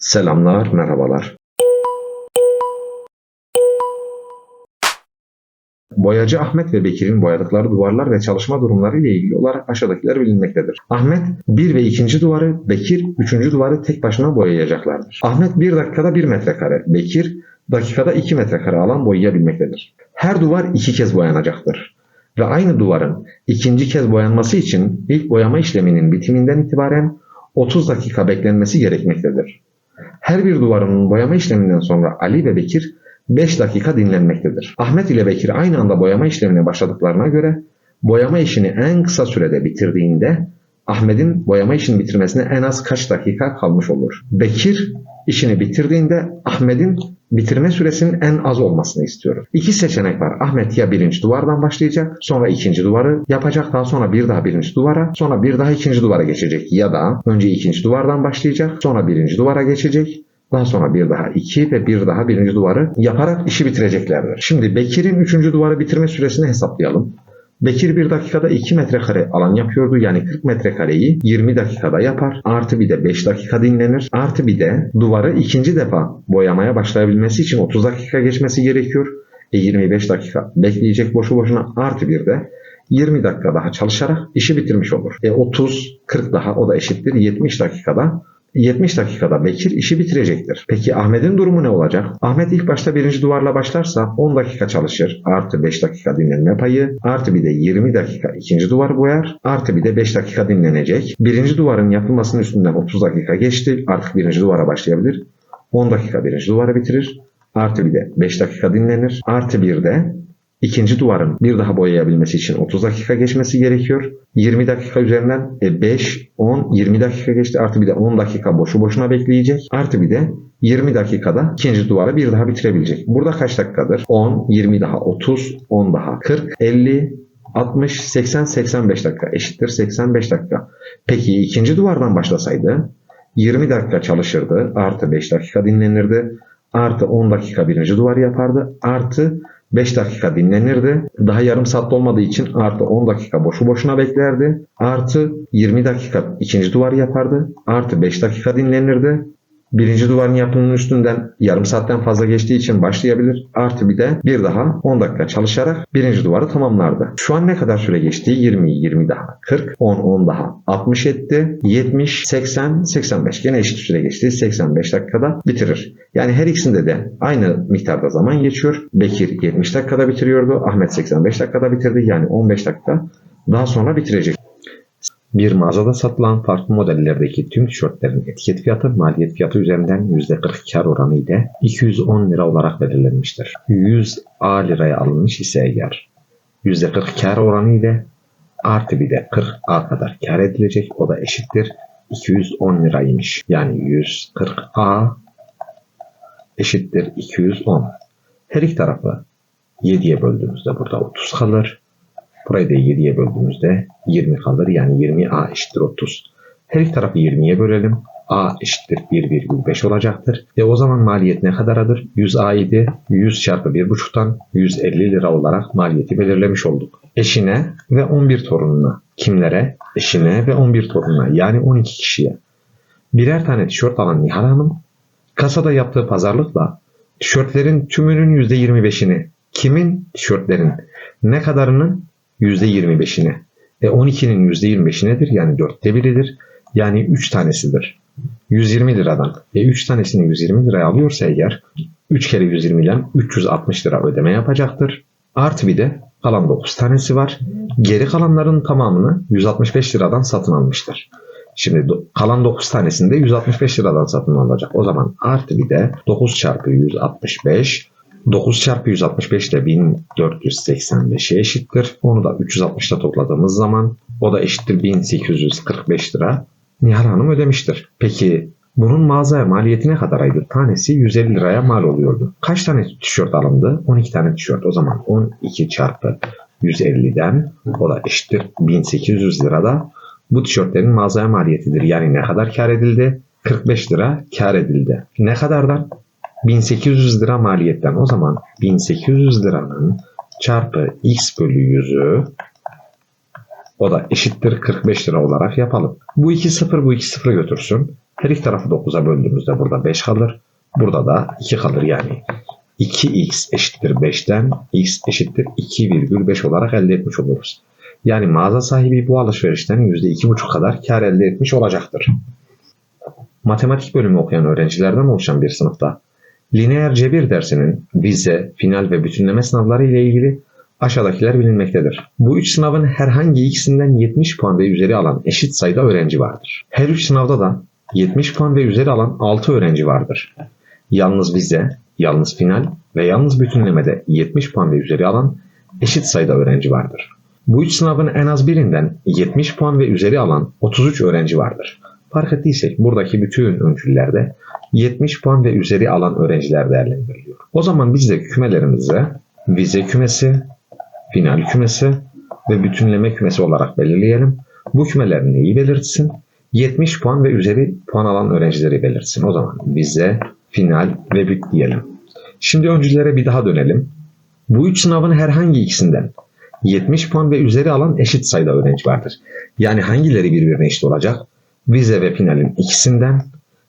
Selamlar, merhabalar. Boyacı Ahmet ve Bekir'in boyadıkları duvarlar ve çalışma durumları ile ilgili olarak aşağıdakiler bilinmektedir. Ahmet bir ve ikinci duvarı, Bekir üçüncü duvarı tek başına boyayacaklardır. Ahmet bir dakikada bir metrekare, Bekir dakikada 2 metrekare alan boyayabilmektedir. Her duvar iki kez boyanacaktır. Ve aynı duvarın ikinci kez boyanması için ilk boyama işleminin bitiminden itibaren 30 dakika beklenmesi gerekmektedir. Her bir duvarın boyama işleminden sonra Ali ve Bekir 5 dakika dinlenmektedir. Ahmet ile Bekir aynı anda boyama işlemine başladıklarına göre boyama işini en kısa sürede bitirdiğinde Ahmet'in boyama işini bitirmesine en az kaç dakika kalmış olur? Bekir işini bitirdiğinde Ahmet'in bitirme süresinin en az olmasını istiyoruz. İki seçenek var. Ahmet ya birinci duvardan başlayacak, sonra ikinci duvarı yapacak, daha sonra bir daha birinci duvara, sonra bir daha ikinci duvara geçecek. Ya da önce ikinci duvardan başlayacak, sonra birinci duvara geçecek, daha sonra bir daha iki ve bir daha birinci duvarı yaparak işi bitireceklerdir. Şimdi Bekir'in üçüncü duvarı bitirme süresini hesaplayalım. Bekir bir dakikada 2 metrekare alan yapıyordu. Yani 40 metrekareyi 20 dakikada yapar. Artı bir de 5 dakika dinlenir. Artı bir de duvarı ikinci defa boyamaya başlayabilmesi için 30 dakika geçmesi gerekiyor. E 25 dakika bekleyecek boşu boşuna. Artı bir de 20 dakika daha çalışarak işi bitirmiş olur. E 30, 40 daha o da eşittir 70 dakikada 70 dakikada Bekir işi bitirecektir. Peki Ahmet'in durumu ne olacak? Ahmet ilk başta birinci duvarla başlarsa 10 dakika çalışır. Artı 5 dakika dinlenme payı. Artı bir de 20 dakika ikinci duvar boyar. Artı bir de 5 dakika dinlenecek. Birinci duvarın yapılmasının üstünden 30 dakika geçti. Artık birinci duvara başlayabilir. 10 dakika birinci duvarı bitirir. Artı bir de 5 dakika dinlenir. Artı bir de İkinci duvarın bir daha boyayabilmesi için 30 dakika geçmesi gerekiyor. 20 dakika üzerinden e, 5, 10, 20 dakika geçti. Artı bir de 10 dakika boşu boşuna bekleyecek. Artı bir de 20 dakikada ikinci duvarı bir daha bitirebilecek. Burada kaç dakikadır? 10, 20 daha 30, 10 daha 40, 50, 60, 80, 85 dakika eşittir 85 dakika. Peki ikinci duvardan başlasaydı 20 dakika çalışırdı. Artı 5 dakika dinlenirdi. Artı 10 dakika birinci duvarı yapardı. Artı 5 dakika dinlenirdi. Daha yarım saatte olmadığı için artı 10 dakika boşu boşuna beklerdi. Artı 20 dakika ikinci duvarı yapardı. Artı 5 dakika dinlenirdi. Birinci duvarın yapımının üstünden yarım saatten fazla geçtiği için başlayabilir. Artı bir de bir daha 10 dakika çalışarak birinci duvarı tamamlardı. Şu an ne kadar süre geçti? 20, 20 daha 40, 10, 10 daha 60 etti. 70, 80, 85. Gene eşit süre geçti. 85 dakikada bitirir. Yani her ikisinde de aynı miktarda zaman geçiyor. Bekir 70 dakikada bitiriyordu. Ahmet 85 dakikada bitirdi. Yani 15 dakika daha sonra bitirecek. Bir mağazada satılan farklı modellerdeki tüm tişörtlerin etiket fiyatı maliyet fiyatı üzerinden %40 kar oranı ile 210 lira olarak belirlenmiştir. 100 A liraya alınmış ise eğer %40 kar oranı ile artı bir de 40 A kadar kar edilecek o da eşittir 210 liraymış. Yani 140 A eşittir 210. Her iki tarafı 7'ye böldüğümüzde burada 30 kalır. Burayı da 7'ye böldüğümüzde 20 kalır. Yani 20A eşittir 30. Her iki tarafı 20'ye bölelim. A eşittir 1,5 olacaktır. E o zaman maliyet ne kadaradır? 100A idi. 100 çarpı 1,5'tan 150 lira olarak maliyeti belirlemiş olduk. Eşine ve 11 torununa. Kimlere? Eşine ve 11 torununa. Yani 12 kişiye. Birer tane tişört alan Nihal Hanım kasada yaptığı pazarlıkla tişörtlerin tümünün %25'ini kimin tişörtlerin ne kadarının %25'ine. E 12'nin %25'i nedir? Yani dörtte biridir. Yani 3 tanesidir. 120 liradan. E 3 tanesini 120 liraya alıyorsa eğer 3 kere 120 ile 360 lira ödeme yapacaktır. Artı bir de kalan 9 tanesi var. Geri kalanların tamamını 165 liradan satın almıştır. Şimdi kalan 9 tanesini de 165 liradan satın alacak. O zaman artı bir de 9 çarpı 165 9 çarpı 165 de 1485'e eşittir. Onu da 360'ta topladığımız zaman o da eşittir 1845 lira. Nihal Hanım ödemiştir. Peki bunun mağazaya maliyeti ne kadaraydı? Tanesi 150 liraya mal oluyordu. Kaç tane tişört alındı? 12 tane tişört. O zaman 12 çarpı 150'den o da eşittir 1800 lirada bu tişörtlerin mağazaya maliyetidir. Yani ne kadar kar edildi? 45 lira kar edildi. Ne kadardan? 1800 lira maliyetten o zaman 1800 liranın çarpı x bölü 100'ü o da eşittir 45 lira olarak yapalım. Bu iki sıfır bu iki sıfırı götürsün. Her iki tarafı 9'a böldüğümüzde burada 5 kalır. Burada da 2 kalır yani. 2x eşittir 5'ten x eşittir 2,5 olarak elde etmiş oluruz. Yani mağaza sahibi bu alışverişten %2,5 kadar kar elde etmiş olacaktır. Matematik bölümü okuyan öğrencilerden oluşan bir sınıfta lineer cebir dersinin vize, final ve bütünleme sınavları ile ilgili aşağıdakiler bilinmektedir. Bu üç sınavın herhangi ikisinden 70 puan ve üzeri alan eşit sayıda öğrenci vardır. Her üç sınavda da 70 puan ve üzeri alan 6 öğrenci vardır. Yalnız vize, yalnız final ve yalnız bütünlemede 70 puan ve üzeri alan eşit sayıda öğrenci vardır. Bu üç sınavın en az birinden 70 puan ve üzeri alan 33 öğrenci vardır. Fark ettiysek buradaki bütün öncüllerde 70 puan ve üzeri alan öğrenciler değerlendiriliyor. O zaman biz de kümelerimize vize kümesi, final kümesi ve bütünleme kümesi olarak belirleyelim. Bu kümeler neyi belirtsin? 70 puan ve üzeri puan alan öğrencileri belirtsin. O zaman vize, final ve büt diyelim. Şimdi öncülere bir daha dönelim. Bu üç sınavın herhangi ikisinden 70 puan ve üzeri alan eşit sayıda öğrenci vardır. Yani hangileri birbirine eşit olacak? Vize ve finalin ikisinden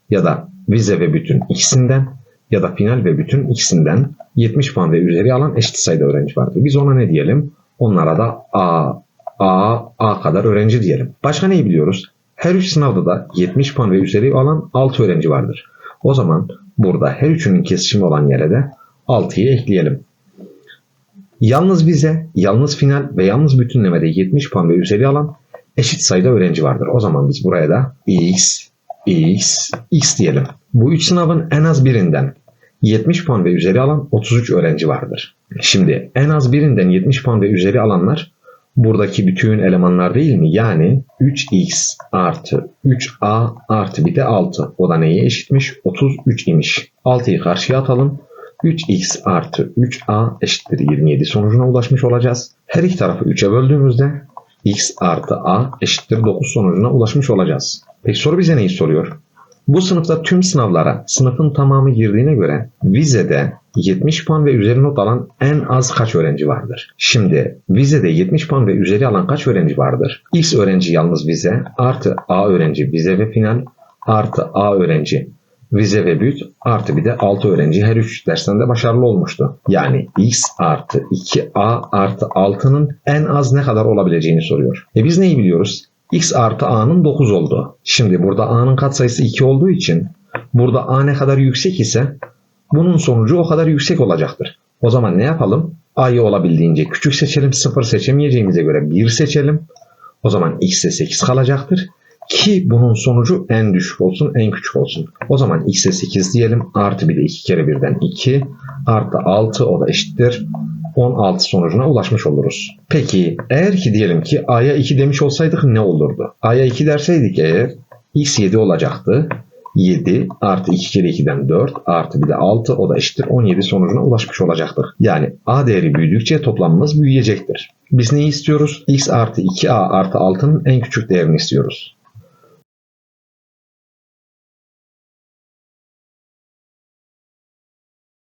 ya da vize ve bütün ikisinden ya da final ve bütün ikisinden 70 puan ve üzeri alan eşit sayıda öğrenci vardır. Biz ona ne diyelim? Onlara da A, A, A kadar öğrenci diyelim. Başka neyi biliyoruz? Her üç sınavda da 70 puan ve üzeri alan 6 öğrenci vardır. O zaman burada her üçünün kesişimi olan yere de 6'yı ekleyelim. Yalnız vize, yalnız final ve yalnız bütünlemede 70 puan ve üzeri alan eşit sayıda öğrenci vardır. O zaman biz buraya da x, x, x diyelim. Bu üç sınavın en az birinden 70 puan ve üzeri alan 33 öğrenci vardır. Şimdi en az birinden 70 puan ve üzeri alanlar buradaki bütün elemanlar değil mi? Yani 3x artı 3a artı bir de 6. O da neye eşitmiş? 33 imiş. 6'yı karşıya atalım. 3x artı 3a eşittir 27 sonucuna ulaşmış olacağız. Her iki tarafı 3'e böldüğümüzde x artı a eşittir 9 sonucuna ulaşmış olacağız. Peki soru bize neyi soruyor? Bu sınıfta tüm sınavlara sınıfın tamamı girdiğine göre vizede 70 puan ve üzeri not alan en az kaç öğrenci vardır? Şimdi vizede 70 puan ve üzeri alan kaç öğrenci vardır? X öğrenci yalnız vize artı A öğrenci vize ve final artı A öğrenci vize ve büt artı bir de 6 öğrenci her 3 dersten de başarılı olmuştu. Yani x artı 2a artı 6'nın en az ne kadar olabileceğini soruyor. E biz neyi biliyoruz? x artı a'nın 9 oldu. Şimdi burada a'nın katsayısı 2 olduğu için burada a ne kadar yüksek ise bunun sonucu o kadar yüksek olacaktır. O zaman ne yapalım? a'yı olabildiğince küçük seçelim. 0 seçemeyeceğimize göre 1 seçelim. O zaman x'e 8 kalacaktır. Ki bunun sonucu en düşük olsun, en küçük olsun. O zaman x'e 8 diyelim. Artı bir de 2 kere birden 2. Artı 6 o da eşittir. 16 sonucuna ulaşmış oluruz. Peki eğer ki diyelim ki a'ya 2 demiş olsaydık ne olurdu? a'ya 2 derseydik eğer x 7 olacaktı. 7 artı 2 kere 2'den 4 artı bir de 6 o da eşittir 17 sonucuna ulaşmış olacaktık. Yani a değeri büyüdükçe toplamımız büyüyecektir. Biz neyi istiyoruz? x artı 2a artı 6'nın en küçük değerini istiyoruz.